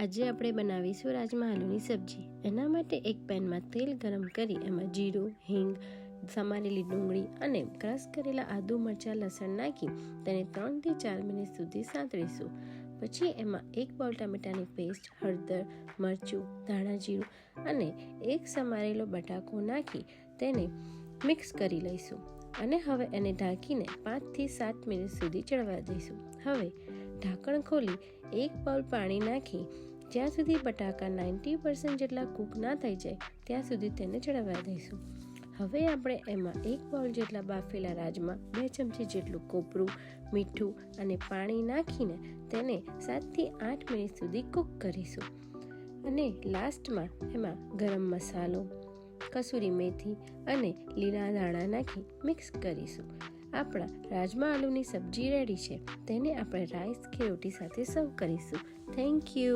આજે આપણે બનાવીશું રાજમા આલુની સબ્જી. એના માટે એક પેનમાં તેલ ગરમ કરી એમાં જીરું, હિંગ, સમારેલી ડુંગળી અને ક્રશ કરેલા આદુ મરચાં, લસણ નાખી તેને ત્રણથી ચાર મિનિટ સુધી સાંતળીશું. પછી એમાં એક બાઉલ ટામેટાની પેસ્ટ, હળદર, મરચું, ધાણા જીરું અને એક સમારેલો બટાકો નાખી તેને મિક્સ કરી લઈશું. અને હવે એને ઢાંકીને પાંચથી સાત મિનિટ સુધી ચડવા દઈશું. હવે ઢાંકણ ખોલી એક બાઉલ પાણી નાખી જ્યાં સુધી બટાકા નાઇન્ટી પર્સન્ટ જેટલા કૂક ના થઈ જાય, ત્યાં સુધી તેને ચડવા દઈશું. હવે આપણે એમાં એક બાઉલ જેટલા બાફેલા રાજમા, બે ચમચી જેટલું કોપરું, મીઠું અને પાણી નાખીને તેને સાતથી આઠ મિનિટ સુધી કૂક કરીશું. અને લાસ્ટમાં એમાં ગરમ મસાલો, કસૂરી મેથી અને લીલા દાણા નાખી મિક્સ કરીશું. આપણા રાજમા આલુની સબ્જી રેડી છે, તેને આપણે રાઈસ કે રોટી સાથે સર્વ કરીશું. Thank you.